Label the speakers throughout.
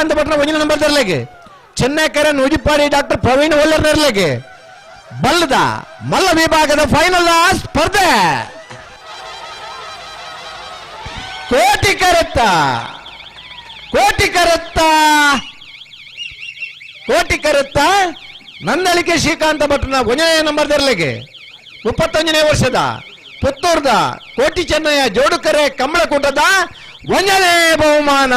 Speaker 1: ಶ್ರೀಕಾಂತ್ ಭಟ್ನ ಒಂಜಿನ ನಂಬರ್ ಚೆನ್ನೈ ಚೆನ್ನೈಕೆರೆ ನೂಜಿಪಾಡಿ ಡಾಕ್ಟರ್ ಪ್ರವೀಣ್ ಒಲ್ಲರ್ ಬಲ್ಲದ ಮಲ್ಲ ವಿಭಾಗದ ಫೈನಲ್ ಸ್ಪರ್ಧೆ. ಕೋಟಿ ಕರೆತ್ತ ಕೋಟಿ ಕರೆತ್ತ ಕೋಟಿ ಕರೆತ್ತ ನಂದಳಿಕೆ ಶ್ರೀಕಾಂತ ಭಟ್ನ ಒಂದನೇ ನಂಬರ್ ತರಲಿಕ್ಕೆ ಮುಪ್ಪತ್ತೊಂದನೇ ವರ್ಷದ ಪುತ್ತೂರ್ದ ಕೋಟಿ ಚೆನ್ನಯ್ಯ ಜೋಡುಕರೆ ಕಮಲಕೂಟದ ಒಂದನೇ ಬಹುಮಾನ.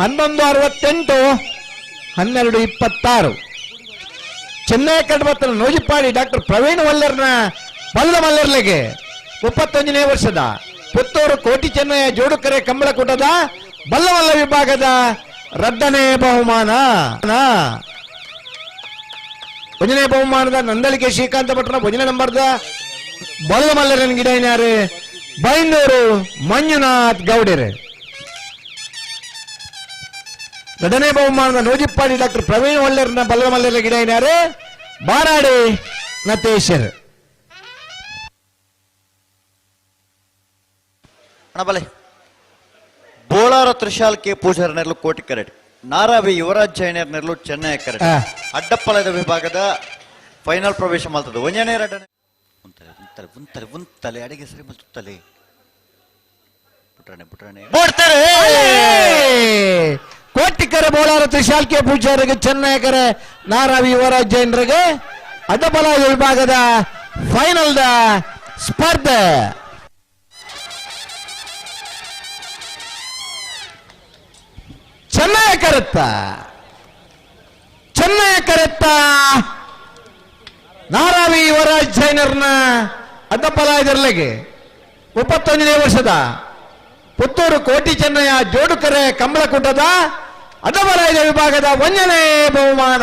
Speaker 1: ಹನ್ನೊಂದು ಅರವತ್ತೆಂಟು, ಹನ್ನೆರಡು ಇಪ್ಪತ್ತಾರು. ಚೆನ್ನೈ ಕಡಬತ್ತನ ನೋಜಿಪ್ಪಾಡಿ ಡಾಕ್ಟರ್ ಪ್ರವೀಣ್ ವಲ್ಲರ್ನ ಬಲ್ಲ ಮಲ್ಲರ್ಲೆಗೆ. ಮುಪ್ಪತ್ತೊಂದನೇ ವರ್ಷದ ಪುತ್ತೂರು ಕೋಟಿ ಚೆನ್ನಯ್ಯ ಜೋಡುಕರೆ ಕಂಬಳಕೂಟದ ಬಲ್ಲವಲ್ಲ ವಿಭಾಗದ ರದ್ದನೇ ಬಹುಮಾನ. ಭಜನೆ ಬಹುಮಾನದ ನಂದಳಿಕೆ ಶ್ರೀಕಾಂತ ಭಟ್ನ ಭಜನೆ ನಂಬರ್ದ ಬಲ್ಲಮಲ್ಲರನ್ ಗಿಡ ಬೈಂದೂರು ಮಂಜುನಾಥ್ ಗೌಡರು. ಎರಡನೇ ಬಹುಮಾನದ ನೋಜಿಪ್ಪಾಡಿ ಡಾಕ್ಟರ್ ಪ್ರವೀಣ್ ಒಳ್ಳೆರ್ನ ಬಲ್ಲಮಲ್ಲರ ಗಿಡ ಏನಾರು ಬಾರಾಡಿ ನತೇಶರ್.
Speaker 2: ಅಣ್ಣ ಬಲೆ ಬೋಳಾರ ತ್ರಿಶಾಲ್ ಕೆ ಪೂಜಾರ್ ನೆರಳು ಕೋಟಿ ಕರೆಡ್ ನಾರಾವಿ ಯುವರಾಜ್ ಜೈನರ್ ನೆರಳು ಚೆನ್ನೈ ಕರೆಡ್
Speaker 1: ಆ.
Speaker 2: ಅಡ್ಡಪ್ಪಳದ ವಿಭಾಗದ ಫೈನಲ್ ಪ್ರವೇಶ ಮಾಡ್ತದೆ. ಒಂಜನೇ ಎರಡನೇ. ಉಂತಲೆ ಉಂತಲೆ ಉಂತಲೆ ಅಡಿಗೆ ಸರಿ ಮಲ್ತಲೆ ಪುಟ್ರಾಣೆ ಪುಟ್ರಾಣೆ
Speaker 1: ನೋಡ್ತಾರೆ ಶಾಲ್ಕೆ ಪೂಜಾರಿಗೆ ಚೆನ್ನೈಕರ ನಾರಾವಿ ಯುವರಾಜ್ ಜೈನರಿಗೆ ಅಡ್ಡಬಲ ವಿಭಾಗದ ಫೈನಲ್ ದ ಸ್ಪರ್ಧೆ. ಚೆನ್ನೈ ಕರೆತ್ತ ಚೆನ್ನೈ ಕರೆತ್ತ ನಾರಾವಿ ಯುವರಾಜ್ ಜೈನರ್ನ ಅಡ್ಡಬಲ ಇದರಲ್ಲಿಗೆ ಮುಪ್ಪತ್ತೊಂದನೇ ವರ್ಷದ ಪುತ್ತೂರು ಕೋಟಿ ಚೆನ್ನಯ್ಯ ಜೋಡುಕರೆ ಕಂಬಳಕೂಟದ ಅಡ್ಡಬರಾಯದ ವಿಭಾಗದ ಒಂದನೇ ಬಹುಮಾನ.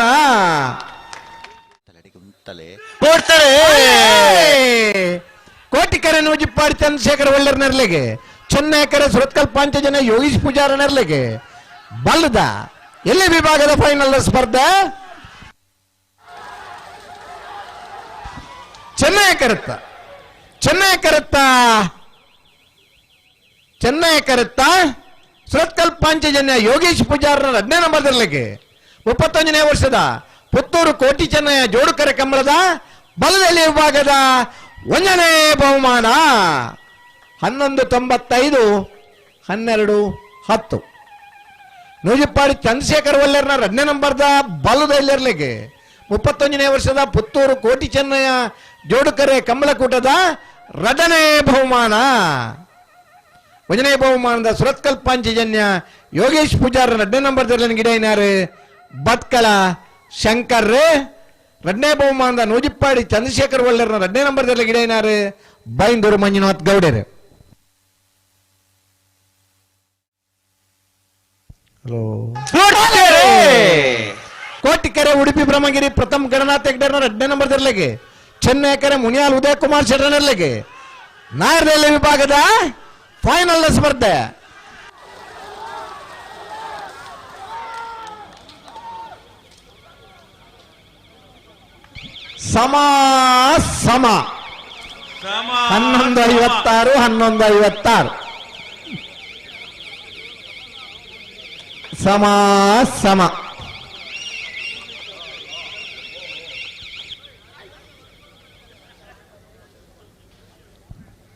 Speaker 2: ಕೊಡ್ತಾರೆ.
Speaker 1: ಕೋಟಿಕೆರೆ ನೂಜಿಪ್ಪಾಡಿ ಚಂದ್ರಶೇಖರ ಒಳ್ಳರ್ ನರ್ಲೆಗೆ. ಚೆನ್ನೈಕೆರೆ ಸುರತ್ಕಲ್ ಪಾಂಚಜನ ಯೋಗೀಶ್ ಪೂಜಾರ ನರ್ಲೆಗೆ. ಬಲ್ಲದ ಎಲ್ಲಿ ವಿಭಾಗದ ಫೈನಲ್ ಸ್ಪರ್ಧೆ? ಚೆನ್ನೈ ಕರತ್ತ. ಚೆನ್ನೈ ಕರೆತ್ತ. ಚೆನ್ನೈ ಕರೆತ್ತ. ಸುರತ್ಕಲ್ ಪಾಂಚಜನ್ಯ ಯೋಗೇಶ್ ಪೂಜಾರನ ಹದಿನೈದು ನಂಬರ್ ತರಲಿಕ್ಕೆ ಮುಪ್ಪತ್ತೊಂದನೇ ವರ್ಷದ ಪುತ್ತೂರು ಕೋಟಿ ಚೆನ್ನಯ್ಯ ಜೋಡುಕರೆ ಕಂಬಳದ ಬಲದಲ್ಲಿ ವಿಭಾಗದ ಒಂದನೇ ಬಹುಮಾನ. ಹನ್ನೊಂದು ತೊಂಬತ್ತೈದು, ಹನ್ನೆರಡು ಹತ್ತು. ನೂಜಿಪ್ಪಾಡಿ ಚಂದ್ರಶೇಖರ್ ವಲ್ಲೇರ್ನ ಎರಡನೇ ನಂಬರ್ದ ಬಲದಲ್ಲಿರ್ಲಿಕ್ಕೆ ಮುಪ್ಪತ್ತೊಂದನೇ ವರ್ಷದ ಪುತ್ತೂರು ಕೋಟಿ ಚೆನ್ನಯ್ಯ ಜೋಡುಕರೆ ಕಂಬಳಕೂಟದ ರಡನೇ ಬಹುಮಾನ. ಒಂದನೇ ಬಹುಮಾನದ ಸುರತ್ಕಲ್ ಪಾಂಚಜನ್ಯ ಯೋಗೇಶ್ ಪೂಜಾರ ಎರಡನೇ ನಂಬರ್ ತರಲಿನ ಗಿಡ ಏನಾರು ಭಟ್ಕಳ ಶಂಕರ್ ಎರಡನೇ ಬಹುಮಾನದ ನೂಜಿಪ್ಪಾಡಿ ಚಂದ್ರಶೇಖರ್ ಒಳ್ಳೆರ್ನ ಎರಡನೇ ನಂಬರ್ ತರಲಿ ಗಿಡ ಏನಾರು ಬೈಂದೂರು ಮಂಜುನಾಥ್ ಗೌಡರು. ಕೋಟಿಕೆರೆ! ಉಡುಪಿ ಬ್ರಹ್ಮಗಿರಿ ಪ್ರಥಮ ಗಣನಾಥ ಹೆಗ್ಡರ್ನ ಎರಡನೇ ನಂಬರ್ ತರಲಿಗೆ ಚೆನ್ನೈಕೆರೆ ಮುನಿಯಾಲ್ ಉದಯ್ ಕುಮಾರ್ ಶೆಟ್ಟರ್ನಲ್ಲಿಗೆ ನಾಯರ್ದಲ್ಲಿ ವಿಭಾಗದ ಫೈನಲ್ ಸ್ಪರ್ಧೆ. ಸಮ ಸಮ. ಹನ್ನೊಂದು ಐವತ್ತಾರು ಹನ್ನೊಂದು ಐವತ್ತಾರು. ಸಮ ಸಮ.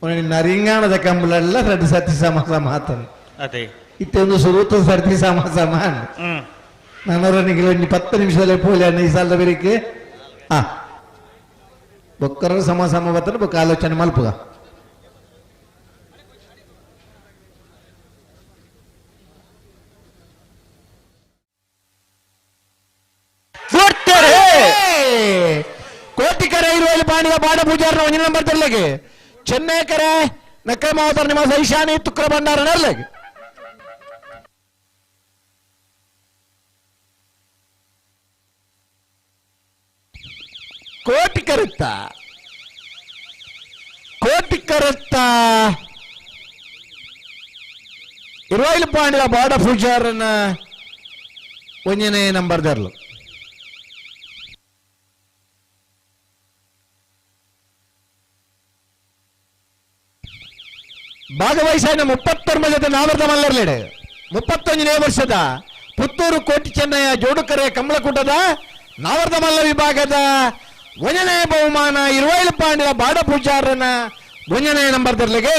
Speaker 1: ನರಿಂಗಾಣದ ಕಂಬಳೆಲ್ಲ ಸರ್ತಿ ಸಮ ಮಾತನ್ ಆತನು.
Speaker 3: ಅದೇ.
Speaker 1: ಇತ್ತೊಂದು ಸುರುತ ಸರ್ತಿ ಸಮ ಸಮ
Speaker 3: ಹ್ಮ್.
Speaker 1: ಒಂದು ಪತ್ತು ನಿಮಿಷದಲ್ಲಿ ಪೋಲಿ ಅನ್ನ ಈ ಸಾಲದ ಬೇರಿಕೆ ಆ. ಬೊಕ್ಕರ ಸಮ ಸಮ ಬರ್ತಾರೆ ಬೊಕ್ಕ ಆಲೋಚನೆ ಮಲ್ಪುಗ. ಕೋಟಿಕರೆ ಇರುವಲ್ಲಿ ಬಾಣಿಯ ಬಾಡ ಪೂಜಾರನ ಒಂದಿನ ನಂಬರ್ ತರಲಿಗೆ ಚೆನ್ನೈಕರೆ ನಕ್ಕೈ ಮಾವತರ ನಿಮ್ಮ ಸೈಶಾನಿ ತುಕ್ರ ಭಂಡಾರ ನರ್ಲಿಗೆ ಕೋಟಿ ಕರುತ್ತ. ಕೋಟಿ ಕರುತ್ತ. ಇರುವೈಲು ಪಾಂಡ್ಯ ಬಾಡ ಪೂಜಾರನ ಒಂಜನೇ ನಂಬರ್ ದರ್ಲು ಭಾಗವಹಿಸಿನ ಮುಪ್ಪತ್ತೊಂಬತ್ತು ಜೊತೆ ನಾವರ್ಧ ಮಲ್ಲರ್ಲೆಡೆ. ಮುಪ್ಪತ್ತೊಂದನೇ ವರ್ಷದ ಪುತ್ತೂರು ಕೋಟಿ ಚೆನ್ನಯ್ಯ ಜೋಡುಕರೆ ಕಮಲಕೂಟದ ನಾವರ್ಧ ಮಲ್ಲ ವಿಭಾಗದ ಒಂದನೇ ಬಹುಮಾನ ಇರುವೈಲು ಪಾಂಡ್ಯ ಬಾಡ ಪೂಜಾರನ ಒಂದನೇ ನಂಬರ್ ದರ್ಲಿಗೆ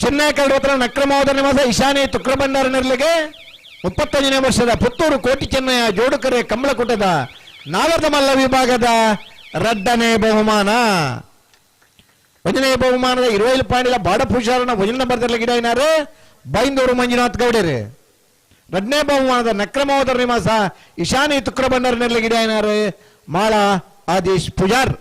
Speaker 1: ಚೆನ್ನೈ ಕಲ್ವತ್ರ ನಕ್ರಮವಾದ ನಿವಾಸ ಈಶಾನಿ ತುಕ್ರಬಂಡಾರನರ್ಲಿಗೆ ಮುಪ್ಪತ್ತೊಂದನೇ ವರ್ಷದ ಪುತ್ತೂರು ಕೋಟಿ ಚೆನ್ನಯ್ಯ ಜೋಡುಕರೆ ಕಮಲಕೂಟದ ನಾವರ್ಧ ಮಲ್ಲ ವಿಭಾಗದ ರಡ್ಡನೇ ಬಹುಮಾನ ಒಂದನೇ ಬಹುಮಾನದ ಇರುವೈಲು ಪಾಂಡಿಲ ಬಾಡ ಪೂಜಾರನ ಒಂದನೇ ಬರ್ದರ್ಲ ಗಿಡ ಏನಾರು ಬೈಂದೂರು ಮಂಜುನಾಥ್ ಗೌಡರು ಎರಡನೇ ಬಹುಮಾನದ ನಕ್ರಮೋದರ ನಿವಾಸ ಈಶಾನಿ ತುಕ್ರಬಂಡಾರನಲ್ಲಿ ಗಿಡ ಏನಾರು ಮಾಳ ಆದೇಶ್ ಪೂಜಾರ್